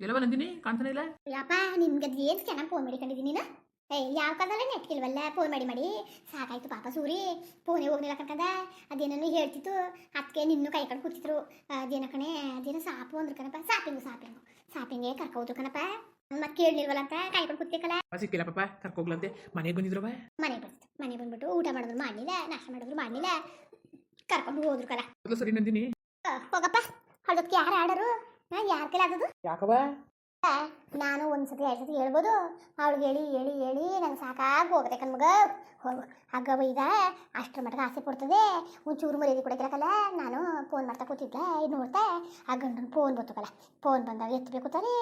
ಎಲ್ಲವ ನಂದಿನಿ ಕಾಣ್ತಾನೆ ಇಲ್ಲ? ಯಪ್ಪ ನಿಮ್ಗೆ ಅದು ಏನು ಚೆನ್ನಾಗಿ ಫೋನ್ ಮಾಡಿಕೊಂಡಿದ್ದೀನಿ ನೀನು? ಏ ಯಾವ ಕಾಲದಲ್ಲ ನೆಟ್ಕಿಲ್ವಲ್ಲ ಫೋನ್ ಮಾಡಿ ಮಾಡಿ. ಸಾಕಾಯ್ತು ಪಾಪ ಸೂರಿ ಫೋನೇ ಹೋಗ್ಲಿಲ್ಲ ಕಣ್ಕಂದ ಅದೇನೋ ಹೇಳ್ತಿತ್ತು ಅದಕ್ಕೆ ನಿನ್ನೂ ಕೈ ಕಡೆ ಕೂತಿದ್ರು. ಅದೇನ ಕಣೆ ಅದೇನೋ ಸಾಪು ಅಂದ್ರು ಕಣಪ್ಪ. ಸಾಪಿಂಗು ಸಾಪಿಂಗು. ಸಾಪಿಂಗೆ ಕರ್ಕೋದು ಕಣಪ್ಪ. ಮತ್ತೆ ಕೇಳಿಲ್ವಲ್ಲ ಅಂತ ಕೈ ಕಡೆ ಕೂತಿಕಲ್ಲ ಸಿಕ್ಕಿಲ್ಲ ಪಾಪ ಕರ್ಕೋಗ್ಲಂತೆ. ಮನೆಗೆ ಬಂದಿದ್ರು ಮನೆ ಬಂತು ಮನೆ ಬಂದ್ಬಿಟ್ಟು ಊಟ ಮಾಡಿದ್ರು ಮಾಡಲಿಲ್ಲ ನಾಷ್ಟ ಮಾಡಿದ್ರು ಮಾಡಲಿಲ್ಲ. ಕರ್ಕೊಂಡು ಹೋದ್ರು ಕಲ ಸರಿ ನಂದಿನಿ. ಹೋಗಪ್ಪ. ಹೊಳದಕ್ಕೆ ಯಾರು ಆಡರು? ಯಾರ ಕೈಲಿ ಆದದು ಯಾಕವ ನಾನು ಒಂದ್ಸತಿ ಎರಡು ಸತಿ ಹೇಳ್ಬೋದು. ಅವಳಿಗೆ ಹೇಳಿ ಹೇಳಿ ಹೇಳಿ, ನಂಗೆ ಸಾಕಾಗಿ ಹೋಗುತ್ತೆ ಕಣ್ಮಗ. ಹೋಗು. ಹಗ್ಗ ಬೈದ ಅಷ್ಟರ ಮಟ್ಟಿಗೆ ಆಸೆ ಪಡ್ತದೆ. ಒಂಚೂರು ಮರ್ಯಾದೆ ಕೊಡಕ್ಕಿರಕಲ್ಲ ನಾನು ಫೋನ್ ಮಾಡ್ತಾ ಕೂತಿದ್ದೆ, ಇದು ನೋಡ್ತಾ. ಆ ಗಂಡನ ಫೋನ್ ಬರ್ತಕಲ್ಲ ಫೋನ್ ಬಂದಾಗ ಎತ್ತಬೇಕು ತಾನೇ.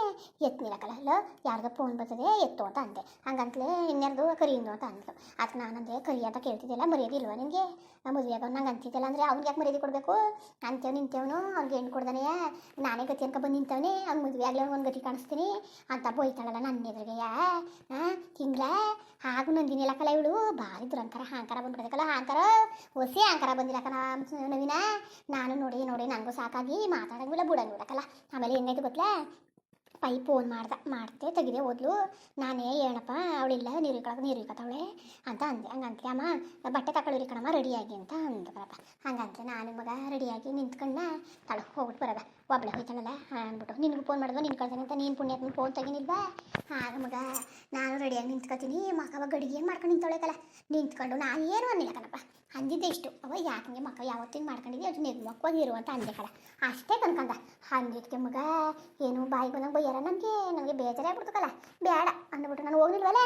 ಎತ್ತನಿರಕಲ್ಲ ಅಲ್ಲ ಯಾರ್ದು ಫೋನ್ ಬರ್ತದೆ ಎತ್ತು ಅಂತ ಅಂದೆ. ಹಂಗಂತಲೇ ಇನ್ಯಾರ್ದು ಕರಿಯಿಂದ ಅಂತ ಅಂದ್ಲು. ಅದಕ್ಕೆ ನಾನಂದೆ, ಕರಿ ಅಂತ ಕೇಳ್ತಿದ್ದಿಲ್ಲ ಮರ್ಯಾದೆ ಇಲ್ವಾ ನಿನಗೆ? ಮದುವೆ ಆಗ ನಂಗೆ ಅಂತಿದ್ದಲ್ಲ ಅಂದರೆ ಅವ್ನಿಗೆ ಯಾಕೆ ಮರ್ಯಾದೆ ಕೊಡಬೇಕು? ಅಂತೇವ್ ನಿಂತೇವನು ಅವ್ನಿಗೆ ಹೆಣ್ಣು ಕೊಡ್ದಾನೆ ನಾನೇ ಗತಿ ಅನ್ಕೊ ಬಂದು ನಿಂತವನೇ. ಅವ್ನು ಮದುವೆ ಆಗಲಿ ಒಂದು ಗತಿ ಕಾಣಿಸ್ತೀನಿ ಅಂತ ಬೈತಾಳಲ್ಲ ನನ್ನ ಎದುರಿಗೆ. ತಿಂಗಳ? ಹಾಗು ನಂದಿನಿ ಇವಳು ಭಾರಿ ದುರಂಕಾರ ಹಾಂಕಾರ ಬಂದ್ಬಿಡ್ಬೇಕಲ್ಲ ಹಾಂಕಾರ ಹೊಸಿ ಹಾಂಕಾರ ಬಂದಿರಕನ ನವೀನ. ನಾನು ನೋಡಿ ನೋಡಿ ನನಗೂ ಸಾಕಾಗಿ ಮಾತಾಡಂಗಿಲ್ಲ, ಬಿಡಂಗಿಲ್ಲಕಲ್ಲ. ಆಮೇಲೆ ಏನಾಯ್ತು ಗೊತ್ತಲಾ? ಪೈ ಫೋನ್ ಮಾಡ್ದೆ ಮಾಡ್ತೆ ತೆಗಿದೆ, ಓದ್ಲು. ನಾನೇ ಏನಪ್ಪ ಅವಳಿಲ್ಲ ನೀರು ಇಕ್ಕಳಕ್ಕೆ ನೀರು ಇಕ್ಕತ್ತವಳೆ ಅಂತ ಅಂದೆ. ಹಂಗಂತೆ, ಅಮ್ಮ, ಬಟ್ಟೆ ತಕೊಳ್ಳಿರಿ ಕಣಮ್ಮ, ರೆಡಿಯಾಗಿ ಅಂತ ಅಂದ್ರಪ್ಪ ಹಂಗಂತೆ, ನಾನು ಮಗ ರೆಡಿಯಾಗಿ ನಿಂತ್ಕೊಂಡ ತಳಕ್ಕೆ ಹೋಗ್ಬಿಟ್ಟು ಬರೋದ. ಒಬ್ಳೆ ಹಾಂ ಅಂದ್ಬಿಟ್ಟು. ನಿನಗೂ ಫೋನ್ ಮಾಡಿದ್ವ? ನಿನ್ ಕಳ್ತಾನೆ ಅಂತ ನೀನು ಪುಣ್ಯಕ್ಕೆ ಫೋನ್ ತೆಗಿನಿಲ್ವಾ ಆಗ ಮಗ, ನಾನು ರೆಡಿಯಾಗಿ ನಿಂತ್ಕೊತೀನಿ. ಮಕ್ಕವಾಗ ಗಡಿಗೆ ಏನು ಮಾಡ್ಕೊಂಡು ನಿಂತೊಳಕಲ್ಲ ನಿಂತ್ಕೊಂಡು ನಾನು ಏನು ಅನ್ನಿಲ್ಲ ಕಣಪ್ಪ. ಅಂದಿದ್ದೆ ಇಷ್ಟು. ಅವ ಯಾಕಂಗೆ ಮಕ್ಕ ಯಾವತ್ತಿನ ಮಾಡ್ಕೊಂಡಿದ್ದೆ ಅದು ನಿರ್ಮಕ್ಕವಾಗಿ ಇರು ಅಂತ ಅಂದೆ ಕಣ. ಅಷ್ಟೇ ಕನ್ಕಂದ ಅಂದಿದ್ಕೆ ಮಗ, ಏನು ಬಾಯಿ ಬಂದಂಗೆ ಬೈಯಾರ? ನನಗೆ ನನಗೆ ಬೇಜಾರೇ ಬೇಡ ಅಂದ್ಬಿಟ್ಟು ನಾನು ಹೋಗ್ಲಿಲ್ವಲ್ಲ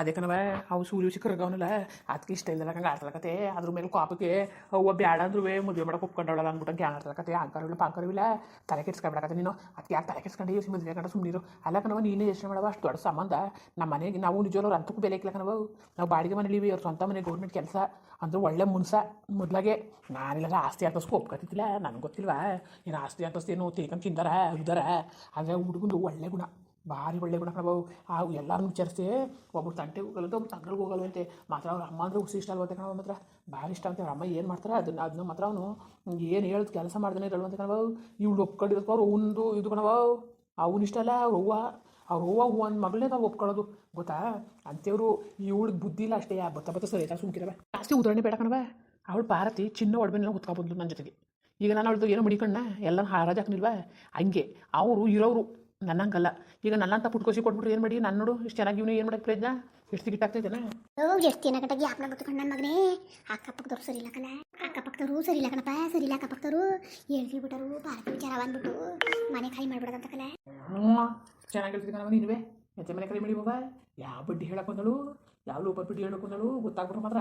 ಅದೇ ಕಣವ ಅವು ಸೂರ್ಯ ಚಿಕ್ಕರಗವನಲ್ಲ ಅದಕ್ಕೆ ಇಷ್ಟ ಹಂಗೆ ಆಡ್ತಲಕತೆ ಅದ್ರ ಮೇಲೆ ಕಾಪಕ್ಕೆ ಅವ್ವ ಬ್ಯಾಡ ಅಂದ್ರೂ ಮದುವೆ ಮಾಡಕ್ಕೆ ಒಪ್ಕೊಂಡವಳಲ್ಲ ಅಂದ್ಬಿಟ್ಟು ಹಂಗೆ ಆಡ್ತಲಕತೆ ಅಂಕರವಿಲ್ಲ ಪಾಂಕರವಿಲ್ಲ ತಲೆ ಕೆಡ್ಸ್ಕೊಬೇಡಕತ್ತೆ ನೀನು. ಅದಕ್ಕೆ ಯಾಕೆ ತಲೆ ಕೆಡ್ಸ್ಕೊಂಡು ಯೋಚನೆ ಮದುವೆ ಕಂಡ ಸುಮ್ಮನಿರು ಅಲ್ಲ ಕಣವ ನೀನೇ ಯೋಚನೆ ಮಾಡವ ಅಷ್ಟು ದೊಡ್ಡ ಸಂಬಂಧ. ನಮ್ಮ ಮನೆಗೆ ನಾವು ನಿಜವಲ್ಲ ಅಂತಕ್ಕೂ ಬೆಲೆ ಇಲ್ಲ ಕಣವ ನಾವು ಬಾಡಿಗೆ ಮನೇಲಿವಿ ಅವ್ರ ಸ್ವಂತ ಮನೆ ಗೌರ್ಮೆಂಟ್ ಕೆಲಸ. ಅಂದ್ರೆ ಒಳ್ಳೆ ಮುನ್ಸ ಮೊದಲಾಗೆ. ನಾನಿಲ್ಲ ಆಸ್ತಿ ಅಂತಸ್ಕೊ ಒಪ್ಕೊತಿದ್ದಿಲ್ಲ ನನಗೆ ಗೊತ್ತಿಲ್ವಾ? ಏನು ಆಸ್ತಿ ಅಂತಸ್ತು ಏನು ತಿಳ್ಕೊಂಡು ತಿಂದಾರ ಉದಾರ ಅಂದರೆ ಹುಡುಗಂದು ಒಳ್ಳೆ ಗುಣ. ಭಾರಿ ಒಳ್ಳೆ ಗುಣ ಪ್ರಭಾವ ಆ ಎಲ್ಲರನ್ನೂ ವಿಚಾರಿಸಿ ಒಬ್ರು ತಂಟೆಗೆ ಹೋಗಲ್ಲಂತೆ ಒಬ್ರು ತಂಗಳಿಗೆ ಹೋಗಲ್ವಂತೆ ಮಾತ್ರ ಅವ್ರ ಅಮ್ಮ ಅಂದ್ರೆ ಹುಸಿ ಇಷ್ಟ ಅಲ್ವಂತೆ ಕಣವ ಮಾತ್ರ. ಭಾರಿ ಇಷ್ಟ ಅಂತ. ಅಮ್ಮ ಏನು ಮಾಡ್ತಾರೆ? ಅದನ್ನ ಅದನ್ನ ಮಾತ್ರ ಅವನು ಏನು ಹೇಳೋದು ಕೆಲಸ ಮಾಡ್ದೇ ಇರಲ್ವಂತೆ ಕಣಬಾವು ಇವಳು ಒಪ್ಕೊಂಡಿರೋದು ಅವ್ರು ಒಂದು ಇದು ಕಣವ ಅವನು ಇಷ್ಟ ಅಲ್ಲ, ಅವ್ರ ಅವ್ವ. ಅವ್ರ ಅವ್ವ ಒಂದು ಮಗಳೇ ನಾವು ಒಪ್ಕೊಳ್ಳೋದು. ಗೊತ್ತಾ? ಅಂತೇವ್ರು ಇವಳಿಗೆ ಬುದ್ಧಿ ಇಲ್ಲ ಅಷ್ಟೇ. ಬತ್ತ ಬತ್ತ ಸರಿ ಸುಮ್ಕಿರವ. ಜಾಸ್ತಿ ಉದಾಹರಣೆ ಬೇಡ ಕಣವ ಅವಳು ಪಾರತಿ ಚಿನ್ನ ಒಡವೆನೆಲ್ಲ ಹೊತ್ಕೊಬೋದು ನನ್ನ ಜೊತೆಗೆ. ಈಗ ನಾನು ಅವಳದು ಏನೋ ಮಡಿಕಣ್ಣ ಎಲ್ಲ ಹಾರಾಜ್ ಹಾಕ್ನಿಲ್ವಾ? ಹಂಗೆ. ಅವರು ಇರೋರು ನನ್ನಂಗಲ್ಲ. ಈಗ ನನ್ನಂತ ಪುಟ್ಕೋಸಿ ಕೊಟ್ಬಿಟ್ರೆ ಏನು ಮಾಡಿ? ನನ್ನ ನೋಡು ಇಷ್ಟು ಚೆನ್ನಾಗಿ ಇವನು ಏನು ಮಾಡಕ್ಕೆ ಪ್ರಯತ್ನ? ಎಷ್ಟು ಓ ಎಷ್ಟು ದಿನ ಗಂಟೆ ಗ್ಯಾಪ್ನ ಬಿಟ್ಟು ನನ್ನ ಮಗನೇ. ಅಕ್ಕಪಕ್ಕದವ್ರು ಸರಿ ಇಲ್ಲ ಕಣ. ಅಕ್ಕಪಕ್ಕದವ್ರು ಸರಿ ಇಲ್ಲ ಕಣಪ್ಪ ಸರಿ ಇಲ್ಲ ಅಕ್ಕಪಕ್ಕದವ್ರು. ಹೇಳ್ತಿ ಬಿಟ್ಟರು ಪಾರ್ಕ್ ವಿಚಾರ ಬಂದ್ಬಿಟ್ಟು ಮನೆ ಖಾಲಿ ಮಾಡ್ಬಿಡೋದಂತ ಕಲೆ ಹ್ಞೂ ಚೆನ್ನಾಗಿ ಹೇಳ್ತಿದ್ದೆ ಕಣವ ನೀನುವೆ ಹೆಜ್ಜೆ ಮನೆ ಕೈ ಮಾಡಿ ಬಾಬಾ ಯಾವ ಬಡ್ಡಿ ಹೇಳಕ್ಕೆ ಬಂದಳು? ಯಾವ ಲೋಪರ್ ಬಡ್ಡಿ ಹೇಳಕ್ಕೆ ಬಂದಳು? ಗೊತ್ತಾಗ್ಬಿಟ್ರೆ ಮಾತ್ರ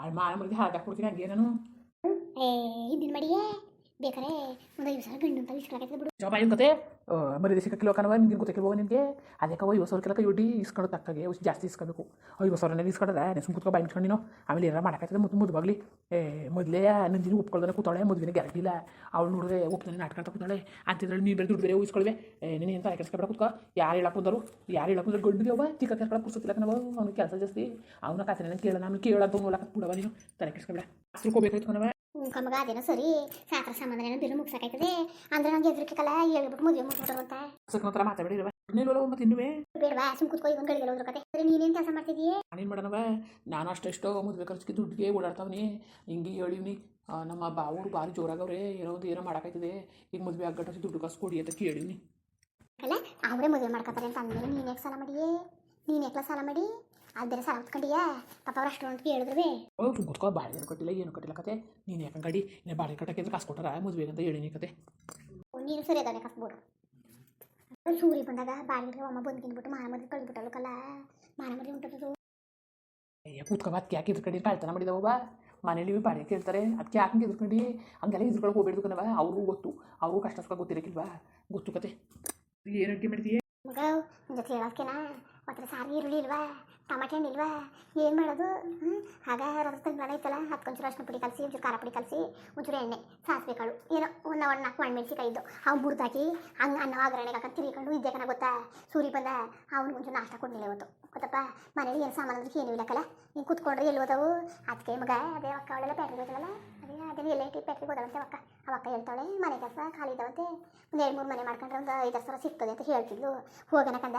ಅಲ್ಲಿ ಮಾನ ಮರಿಗೆ ಹಾಕ್ಬಿಡ್ತೀನಿ ಹಂಗೆ ನಾನು ಏ ಇದ್ದಿನ ಮಡಿಯೇ. ಬೇಕಾರೆ ಒಂದು ಐದು ಸಾವಿರ ಗಂಡು ಅಂತ ಇಸ್ಕೊಳಕ್ಕೆ ಬಿಡು. ಜಾಬ್ ಏನು ಕತೆ? ಮರಿ ದೇಶಕ್ಕೆ ಕಿಲೋ ಕಣವ ನಿನ್ಗೆ ಗೊತ್ತಿಲ್ವ ನಿನಗೆ? ಅದಕ್ಕೆ ಐವತ್ತು ಸಾವಿರ ಕೆಲಕ ಇಡ್ಡಿ ಇಸ್ಕೊಂಡು ತಕ್ಕಾಗೆ ಉಸ್ ಜಾಸ್ತಿ ಇಸ್ಕೋಬೇಕು. ಐವತ್ತು ಸಾವಿರ ಇಸ್ಕೊಂಡ್ರೆ ನೀನು ಸುಮ್ಮ ಕುತ್ಕೊ ಬಾಯಿ ನೀನು. ಆಮೇಲೆ ಏನಾರ ಮಾಡಕ್ಕಾಗ್ತದೆ ಮುದ್ದು ಮುದ್ದುವಾಗಲಿ ಏ, ಮೊದಲೇ ನಂದಿನ ಒಪ್ಕೊಳ್ದಾನೆ ಕೂತಾಳೆ, ಮದುವೆನೇ ಗ್ಯಾರಂಟಿ ಇಲ್ಲ. ಅವಳು ನೋಡಿದ್ರೆ ಒಪ್ತಾನೆ ನಾಟಕ ಕೂತಾಳೆ. ಅಂತಿದ್ರಲ್ಲಿ ನೀನು ಬೇರೆ ದುಡ್ಡು ಬೇರೆ ಊಹಿಸ್ಕೊಳ್ವೆ ನೀನು ಎಂತ ಕೆಲ್ಸಕ್ಕೆ ಕೂತ್ಕೊ. ಯಾರು ಹೇಳಕ್ ಬಂದರು ಯಾರು ಹೇಳಕ್ ಬಂದ್ರೆ ಗಂಡಿಗೆ ಅವ ತಿಕ್ಕ ಕೆಲ್ಸಕ್ಕೆ ಕುರ್ಸತ್ತಿಲ್ಲ ಕಣವ ಅವ್ನಿಗೆ ಕೆಲಸ ಜಾಸ್ತಿ. ಅವನ ಕಥೆನ ಕೇಳೋಣ ನಾನು ಕೇಳೋದು ಮೂಲಕ ಬಿಡವ ನೀನು. ತಲೆ ಕೆಡ್ಸ್ಕೊಬೇಡ ಕೋಬೇಕಾಯ್ತು ಕಣವ ಕಮಗ ಅದೇನೋ ಸರಿ. ಸಾತ್ರ ಸಂಬಂಧ ಏನೋ ಬಿರು ಮುಗ್ಸಕಾಯ್ತದೆ. ಅಂದ್ರೆ ನಂಗೆ ಹೆದರಿಕೆಲ್ಲ ಹೇಳ್ಬಿಟ್ಟು ಮದುವೆ ಮುಗ್ಸ್ಬಿಟ್ರು ಅಂತ. ಮತ್ತೆ ಇನ್ನುವೇ ಬೇಡವಾ ಸುಮ್ ಕೂತ್ಕೊ ಇವನ್ ಗಳಿಗೆ ಹೋದ್ರ ಕತೆ ಸರಿ ನೀನೇನ್ ಕೆಲಸ ಮಾಡ್ತಿದೀಯ ನಾನೇನು ಮಾಡನವ ನಾನು ಅಷ್ಟೆಷ್ಟೋ ಮದುವೆ ಖರ್ಚಿಗೆ ದುಡ್ಡಿಗೆ ಓಡಾಡ್ತಾವನಿ. ಹಿಂಗೆ ಹೇಳಿವ್ನಿ ನಮ್ಮ ಬಾವರು ಭಾರಿ ಜೋರಾಗವ್ರೆ ಏನೋ ಒಂದು ಏನೋ ಮಾಡಾಕೈತಿದೆ ಈಗ ಮದುವೆ ಅಗ್ಗಟು ದುಡ್ಡು ಕಾಸು ಕೊಡಿ ಅಂತ ಕೇಳಿವ್ನಿ. ಅಲ್ಲ ಅವರೇ ಮದುವೆ ಮಾಡ್ಕೊತಾರೆ ಅಂತ ಅಂದ್ಮೇಲೆ ನೀನೇಕ್ ಯಾಕೆ ಸಾಲ ಮಾಡಿಯೇ? ನೀನೇಕ್ಲ ಯಾಕೆ ಸಾಲ ಮಾಡಿ? ಅದು ಬೇರೆ ಸಾಲ ಹೊತ್ಕೊಂಡಿಯಾ ಪಾಪ ಅವ್ರು ಅಷ್ಟು ಅಂತ ಹೇಳಿದ್ರುವೆ ಅವ್ರು ಏನು ಬಾಡಿಗೆ ಕೊಟ್ಟಿಲ್ಲ ಏನು ಕೊಟ್ಟಿಲ್ಲ ಕತೆ. ನೀನು ಯಾಕೆ ಗಡಿ ನೀನು ಬಾಡಿಗೆ ಕಟ್ಟಕ್ಕೆ ಕಾಸು ಕೊಟ್ಟಾರ ಮದುವೆಗೆ ಅಂತ ಹೇಳಿನಿ ಕತೆ. ನೀನು ಸರಿ ಅದಾನೆ ಕಸ್ಬಿಡು ಸೂರಿ ಬಂದಾಗ ಬಾಗಿಲಿಗೆ ಅಮ್ಮ ಬಂದು ತಿಂದ್ಬಿಟ್ಟು ಮಾನ ಮದುವೆ ಕಳ್ಬಿಟ್ಟಳು ಕಲ್ಲ. ಮಾನ ಮದುವೆ ಉಂಟದು ಕೂತ್ಕೊ ಅದಕ್ಕೆ ಯಾಕೆ ಇದ್ರ ಕಡೆ? ಬಾ ಮಾಡಿದವ ಮನೇಲಿ ಬಾಡಿಗೆ ಕೇಳ್ತಾರೆ. ಅದಕ್ಕೆ ಯಾಕೆ ಇದ್ಕೊಂಡು ಹಂಗೆಲ್ಲ ಇದ್ರೊಳಗೆ ಹೋಗ್ಬೇಡ್ದು ಕಣವ ಅವ್ರಿಗೂ ಗೊತ್ತು. ಅವ್ರಿಗೂ ಕಷ್ಟ ಸುಖ ಗೊತ್ತಿರಕ್ಕಿಲ್ವಾ ಗೊತ್ತು ಕತೆ. ಏನು ಅಡ್ಗೆ ಮಾಡಿದೀಯ? ಮಗ ನಿನ್ ಜೊತೆ ಹೇಳೋದ್ಕೆನಾ? ಮತ್ತೆ ಸಾರಿ ಇರಲಿಲ್ವಾ? ಟಮಾಟೆ ಹಣ್ಣು ಇಲ್ವಾ? ಏನು ಮಾಡೋದು? ಹ್ಞೂ ಆಗ ರದ್ರ ತಂಗ್ಳನ ಐತಲ್ಲ ಹತ್ತು ಕೊಂಚೂರು ಅರ್ಶಿನ ಪುಡಿ ಕಲಸಿ, ಒಂಚೂರು ಖಾರ ಪುಡಿ ಕಲಸಿ, ಒಂಚೂರು ಎಣ್ಣೆ, ಸಾಸಿವೆ ಕಾಳು, ಏನೋ ಒಂದು ಒಂದು ನಾಲ್ಕು ಒಣಮೆಣ್ಸಿಕಾಯಿ ಇದ್ದು ಅವ್ನು ಬುಡ್ದಾಕಿ ಹಂಗೆ ಅನ್ನ ಆಗರಣೆಗೆ ಹಾಕಿ ತಿರ್ಕೊಂಡು ಇದ್ದೆ ಕಣ ಗೊತ್ತಾ? ಸೂರಿ ಬಂದ ಅವ್ನು ಒಂಚೂರು ನಾಷ್ಟ ಕೊಡಲಿಲ್ಲ ಇವತ್ತು. ಗೊತ್ತಪ್ಪ? ಮನೇಲಿ ಏನು ಸಾಮಾನು ಅಂದ್ರೆ ಏನೂ ಇಲ್ಲಕ್ಕಲ್ಲ ನೀನು ಕೂತ್ಕೊಂಡ್ರೆ ಎಲ್ಲಿ ಹೋದವು? ಅದಕ್ಕೆ ಮಗ, ಅದೇ ಅಕ್ಕ ಅವಳೆಲ್ಲ ಪ್ಯಾಕ್ ಹೋದಲ್ಲ ಅದೇ ಅದೇ ಎಲ್ಲ ಇಟ್ಟು ಪ್ಯಾಕ್ ಹೋದಳಂತೆ ಅಕ್ಕ. ಅವಕ್ಕ ಹೇಳ್ತಾಳೆ, ಮನೆ ಕೆಲಸ ಖಾಲಿ ಇದ್ದಾವಂತೆ ಒಂದು ಎರಡು ಮೂರು ಮನೆ ಮಾಡ್ಕೊಂಡ್ರೆ ಒಂದು ಐದಾರು ಸಾವಿರ ಸಿಗ್ತದೆ ಅಂತ ಹೇಳ್ತಿದ್ಲು. ಹೋಗೋಣ ಕಂದ.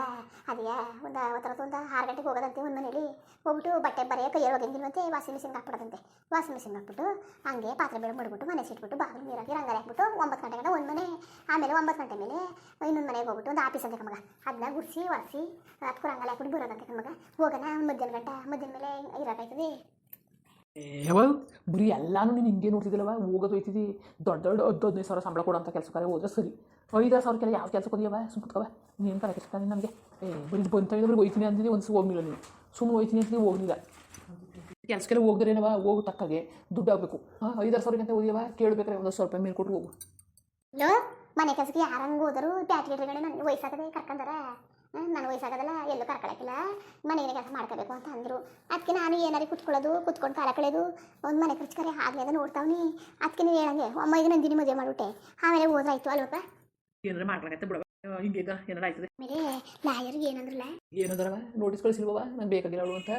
ಅದೇ, ಒಂದು ಅವತ್ತರತ್ತು ಒಂದು ಆರು ಗಂಟೆಗೆ ಹೋಗೋದಂತೆ. ಒಂದು ಮನೇಲಿ ಹೋಗ್ಬಿಟ್ಟು ಬಟ್ಟೆ ಬರೆಯ ಕೈಯಲ್ಲಿ ಹೋಗಂಗಿಲ್ವಂತೆ ವಾಷಿಂಗ್ ಮಿಷಿನ್ಗೆ ಹಾಕ್ಬಿಡೋದಂತೆ ವಾಷಿಂಗ್ ಮಿಷಿನ್ ಹಾಕ್ಬಿಟ್ಟು ಹಂಗೆ ಪಾತ್ರೆ ಬೇಳೆ ಮಾಡ್ಬಿಟ್ಟು ಮನೆ ಸಿಟ್ಬಿಟ್ಟು ಬಾಗಿಲು ನೀರಾಗಿ ರಂಗಾರಿ ಹಾಕ್ಬಿಟ್ಟು ಒಂಬತ್ತು ಗಂಟೆ ಒಂದು ಮನೆ ಆಮೇಲೆ ಒಂಬತ್ತು ಗಂಟೆ ಮೇಲೆ ಇನ್ನೊಂದು ಮನೆಗೆ ಹೋಗ್ಬಿಟ್ಟು ಒಂದು ಆಫೀಸ್ ಅಂತ ಕಮಗ ಅದನ್ನ ಗುಡಿಸಿ ಒರೆಸಿ ಅದಕ್ಕೂ ರಂಗಾಲಿ ಹಾಕ್ಬಿಟ್ಟು ಬರೋದಂತೆ ಕಮಗ ಹೋಗೋಣ ಮಧ್ಯಾಹ್ನ ಗಂಟೆ ಮಧ್ಯಾಹ್ನ ಮೇಲೆ ಇರೋಕಾಯ್ತದೆ ಯಾವ ಬರೀ ಎಲ್ಲಾನು ನೀನು ಹಿಂಗೆ ನೋಡ್ತಿದ್ದಿಲ್ಲವ ಹೋಗೋದು ಹೋಯ್ತಿದ್ದಿ ದೊಡ್ಡ ದೊಡ್ಡ ಹದ್ದು ಹದಿನೈದು ಸಾವಿರ ಸಂಬಳ ಕೊಡೋಂಥ ಕೆಲಸಕ್ಕೆ ಹೋದ್ರೆ ಸರಿ ಐದಾರು ಸಾವಿರ ಕೆಲ ಯಾವ ಕೆಲಸಕ್ಕೆ ಹೋದಿಯವ ಸುಮ್ಕವ ನೀನು ಕರೆ ಕೆಲಸ ನಮಗೆ ಏ ಬರೀ ಬಂತ ಬರೀ ಹೋಯ್ತೀನಿ ಅಂತಿದ್ದೆ ಒಂದು ಹೋಗಿಲ್ಲ ನೀನು ಸುಮ್ಮನೆ ಹೋಯ್ತೀನಿ ಅಂತೀನಿ ಹೋಗಲಿಲ್ಲ ಕೆಲಸಕ್ಕೆಲ್ಲ ಹೋಗ್ದ್ರೇನವ ಹೋಗು ತಕ್ಕಾಗೆ ದುಡ್ಡು ಆಗಬೇಕು ಹಾಂ ಐದಾರು ಸಾವಿರ ಗಂಟೆ ಹೋದಿಯವ ಕೇಳಬೇಕಾರೆ ಒಂದು ಸ್ವಲ್ಪ ಮೇಲೆ ಕೊಟ್ಟು ಹೋಗು ಹಲೋ ಮನೆ ಕೆಲಸಕ್ಕೆ ಯಾರಂಗೆ ಹೋದರು ಬ್ಯಾಟ್ರಿ ನನ್ನ ವಯಸ್ಸಾಗದೆ ಕರ್ಕೊಂಡಾರ ನಾನು ವಯಸ್ಸಾಗದಲ್ಲ ಎಲ್ಲೂ ಕರ್ಕೊಳಕ್ಕಿಲ್ಲ ಮನೆಗೆ ಕೆಲಸ ಮಾಡ್ಕೋಬೇಕು ಅಂತ ಅಂದರು ಅದಕ್ಕೆ ನಾನು ಏನಾರು ಕುತ್ಕೊಳ್ಳೋದು ಕುತ್ಕೊಂಡು ಕಾಲ ಕಳೆಯೋದು ಒಂದು ಮನೆ ಖರ್ಚು ಕರೆ ಆಗಲಿ ಅಂತ ನೋಡ್ತಾವ್ನಿ ಅದಕ್ಕೆ ನೀವು ಹೇಳಂಗೆ ಅಮ್ಮಗೆ ನಂದಿನಿ ಮದುವೆ ಮಾಡಿಬಿಟ್ಟೆ ಆಮೇಲೆ ಹೋದ್ರಾಯ್ತು ಅಲ್ವಪ್ಪ ಏನಾರ ಮಾಡ್ಲಾಕತ್ತೆ ಬಿಡವ ಹಿಂಗೆ ಈಗ ಏನಾರ ಆಯ್ತದೆ? ಆಮೇಲೆ ಲಾಯರ್ ಏನಂದ್ರಲ್ಲ? ಏನಂದ್ರವ ನೋಟಿಸ್ ಕಳಿಸಿಲ್ವ ನಾನು ಬೇಕಾಗಿಲ್ಲ ಅವಳು ಅಂತ.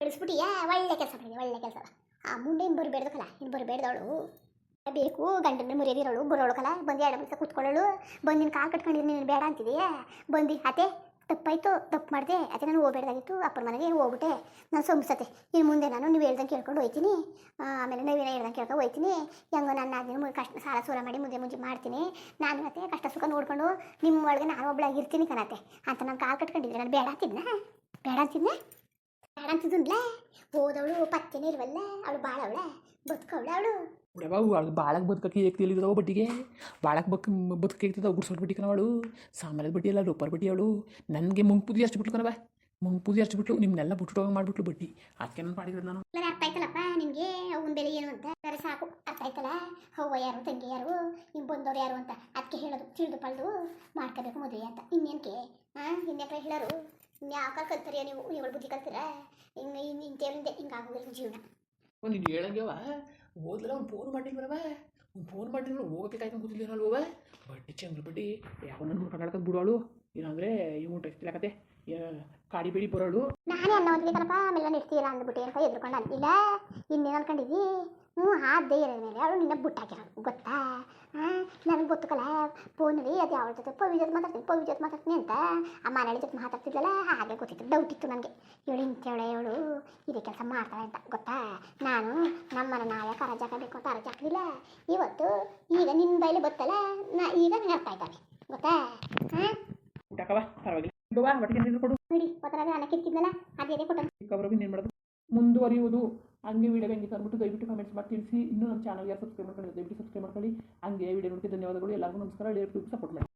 ಕಳಿಸ್ಬಿಟ್ಟಿಯಾ? ಒಳ್ಳೆ ಕೆಲಸ ಮಾಡಿದೆ ಒಳ್ಳೆ ಕೆಲಸ. ಆ ಮುಂದೆ ಇನ್ನು ಬರಬೇಡ್ದಕ್ಕಲ್ಲ ಇನ್ನು ಬರಬೇಡ್ದವಳು. ಬೇಕು ಗಂಡನ ಮುರಿಯದಿರೋಳು ಬರೋಳಕಲ್ಲ ಬಂದು ಎರಡು ನಿಮಿಷ ಕೂತ್ಕೊಳ್ಳೋಳು. ಬಂದು ನಿನ್ನ ಕಾಲು ಕಟ್ಕೊಂಡಿರಿ ನೀನು ಬೇಡ ಅಂತಿದೆಯಾ? ಬಂದು ಅತ್ತೆ. ತಪ್ಪಾಯ್ತು, ತಪ್ಪು ಮಾಡಿದೆ ಅದೇ ನಾನು ಹೋಗ್ಬೇಡ್ದಾಗಿತ್ತು, ಅಪ್ಪನ ಮನೆಗೆ ಹೋಗ್ಬಿಟ್ಟೆ. ನಾನು ಸೊಂಬಿಸತ್ತೆ ಇನ್ನು ಮುಂದೆ ನಾನು ನೀವು ಹೇಳ್ದಂಗೆ ಕೇಳ್ಕೊಂಡು ಹೋಯ್ತೀನಿ. ಆಮೇಲೆ ಏನೋ ಹೇಳ್ದಂಗೆ ಕೇಳ್ಕೊಂಡು ಹೋಯ್ತೀನಿ. ಹೆಂಗೋ ನನ್ನ ಆದ್ಮೇಲೆ ಕಷ್ಟ, ಸಾಲ ಸೂಲ ಮಾಡಿ ಮುಂದೆ ಮುಂಚೆ ಮಾಡ್ತೀನಿ. ನಾನು ಮತ್ತೆ ಕಷ್ಟ ಸುಖ ನೋಡ್ಕೊಂಡು ನಿಮ್ಮ ಒಳಗೆ ನಾನು ಒಬ್ಳಾಗಿರ್ತೀನಿ ಕಣತ್ತೆ. ಅಂತ ನಾನು ಕಾಲು ಕಟ್ಕೊಂಡಿದ್ದೆ. ನಾನು ಬೇಡ ಅಂತಿದ್ನ? ಬೇಡ ಅಂತಿದ್ದೆ ಬೇಡ ಅಂತಿದ್ಲ ಹೋದವಳು ಪತ್ತೆನೇ ಇಲ್ವಲ್ಲ ಅವಳು ಭಾಳ ಅವಳೆ ಬದುಕವಳೆ ಅವಳು. ಬಿಡವ ಅವಳು ಬಾಳಕ್ಕೆ ಬದುಕಕ್ಕೆ ಏಕ್ ತಿಳಿದವ ಬಟ್ಟಿಗೆ ಬಾಳಕ್ಕೆ ಬಕ್ ಬದುಕಕ್ಕೆ ಇರ್ತದ ಗುಡ್ಸೋಟ್ ಬಿಟ್ಟಿ ಕಣವಳು. ಸಾಮಾನ್ಯದ ಬಟ್ಟಿ ಅಲ್ಲ ರೂಪಾಯಿ ಬಟ್ಟಿ ಅವಳು. ನನಗೆ ಮುಂಗ್ಪುದಿ ಅಷ್ಟು ಬಿಟ್ಲು ಕಣವ ಪೂಜೆ ಅಷ್ಟು ಬಿಟ್ಲು ನಿಮ್ಮನ್ನೆಲ್ಲ ಬಿಟ್ಟು ಹೋಗಿ ಮಾಡಿಬಿಟ್ಲು ಬಟ್ಟಿ ಅದಕ್ಕೆ ನಾನು ಮಾಡಿದ್ರು ನಾನು. ಅರ್ಥ ಆಯ್ತಲ್ಲಪ್ಪ ನಿಮಗೆ ಅವನ ಬೆಲೆ ಏನು ಅಂತ? ಸರಿ ಸಾಕು ಅರ್ಥ ಆಯ್ತಲ್ಲ? ಅವ್ವ ಯಾರು ತಂಗಿ ಯಾರು ನಿಮ್ಮ ಬಂದವ್ರು ಯಾರು ಅಂತ? ಅದಕ್ಕೆ ಹೇಳೋದು ತಿಳಿದು ಪಳ್ದು ಮಾಡ್ಕೋಬೇಕು ಮದುವೆ ಅಂತ. ಇನ್ನೇನಕ್ಕೆ ಹಾಂ ಇನ್ನೆಲ್ಲ ಹೇಳೋರು? ಯಾವ ಕಾಲ ಕಲ್ತೀರ ನೀವು? ನೀವು ಬುದ್ಧಿ ಕಲ್ತೀರ? ಹಿಂಗೆ ಇನ್ನು ಇಂತೇಳಿಂದೆ ಹಿಂಗಾಗೋದಿಲ್ಲ ಜೀವನ ನೀನು ಹೇಳಂಗ್ಯವ ಹೋದ್ಲಲ್ಲ ಅವ್ನು ಫೋನ್ ಮಾಡಿಲ್ವನವ ಅವ್ನು ಫೋನ್ ಮಾಡಿಲ್ಲ ಹೋಗೋಕೆ ಕಾಯ್ಕೊಂಡು ಕೂತಿದ್ದೀನಲ್ವವ ಬಡ್ಡಿ ಚಂದ್ರ ಬಡ್ಡಿ ಯಾವ ನನ್ನ ಹುಡ್ಕೊಂಡು ಬಿಡೋಳು ಇಲ್ಲಾಂದರೆ ಈ ಊಟ ಇರ್ತಿಲ್ಲಕತ್ತೆ ಕಾಡಿ ಬೇಡಿ ಬರೋಳು. ನಾನೇ ಅನ್ನ ಒಂದಿಗೆ ಕಣಪ್ಪ ಆಮೇಲೆ ಇರ್ತೀಯಲ್ಲ ಅಂದ್ಬಿಟ್ಟು ಅಂತ ಎದ್ರುಕೊಂಡು ಅಂತಿಲ್ಲ ಇನ್ನೇನು ಅನ್ಕೊಂಡಿದ್ವಿ ಹ್ಞೂ ಹಾದ್ದೆ ಇರೋದ ಮೇಲೆ. ಅವಳು ನಿನ್ನ ಬುಟ್ಟಾಕಿರೋ ಗೊತ್ತಾ? ಹಾಂ ನನಗೆ ಗೊತ್ತಕಲ್ಲ ಫೋನಲ್ಲಿ ಅದು ಯಾವ ಜೊತೆ ಪವಿ ಜೊತೆ ಮಾತಾಡ್ತೀನಿ ಪವಿ ಜೊತೆ ಮಾತಾಡ್ತೀನಿ ಅಂತ ಆ ಮನೆಯಲ್ಲಿ ಜೊತೆ ಮಾತಾಡ್ತಿದ್ಲಲ್ಲ, ಹಾಗೆ ಗೊತ್ತಿತ್ತು ಡೌಟ್ ಇತ್ತು ನನಗೆ. ಇವಳು ಇಂಥೇಳೆ, ಇವಳು ಇದೇ ಕೆಲಸ ಮಾಡ್ತಾಳೆ ಅಂತ, ಗೊತ್ತಾ? ನಾನು ನಮ್ಮನೆ ನಾಳೆ ಕರಜ ಹಾಕಬೇಕು ಅಂತ ಅರಜ ಹಾಕಲಿಲ್ಲ ಇವತ್ತು ಈಗ ನಿನ್ನ ಬೈಲಿ ಬತ್ತಲ್ಲ, ನಾ ಈಗ ನಂಗೆ ಅರ್ಥ ಗೊತ್ತಾ? ಹಾಂ ಪರವಾಗಿಲ್ಲ. ಒಟ್ಟಿಗೆ ಕೊಡು. ನೋಡಿ ಒತ್ತರಾಗ ಅನ್ನ ಕಿತ್ತಿದ್ನಲ್ಲ ಅದೇ ಕೊಟ್ಟ ಚಿಕ್ಕವರಿಗೆ ಇನ್ನೇನು ಮಾಡೋದು? ಮುಂದುವರಿಯುವುದು. ಹಂಗೆ ವಿಡಿಯೋ ಹೆಂಗೆ ಅಂದ್ಬಿಟ್ಟು ದಯವಿಟ್ಟು ಕಮೆಂಟ್ಸ್ ಮಾಡಿ ತಿಳಿಸಿ. ಇನ್ನೂ ನಮ್ಮ ಚಾನಲ್ಗೆ ಸಬ್ಸ್ಕ್ರೈಬ್ ಮಾಡ್ಕೊಳ್ಳಿ ದಯವಿಟ್ಟು ಸಬ್ಸ್ಕ್ರೈಬ್ ಮಾಡ್ಕೊಳ್ಳಿ. ಹಂಗೆ ವಿಡಿಯೋ ನೋಡೋಕ್ಕೆ ಧನ್ಯವಾದಗಳು. ಎಲ್ಲರಿಗೂ ನಮಸ್ಕಾರ. ಸಪೋರ್ಟ್ ಮಾಡಿ.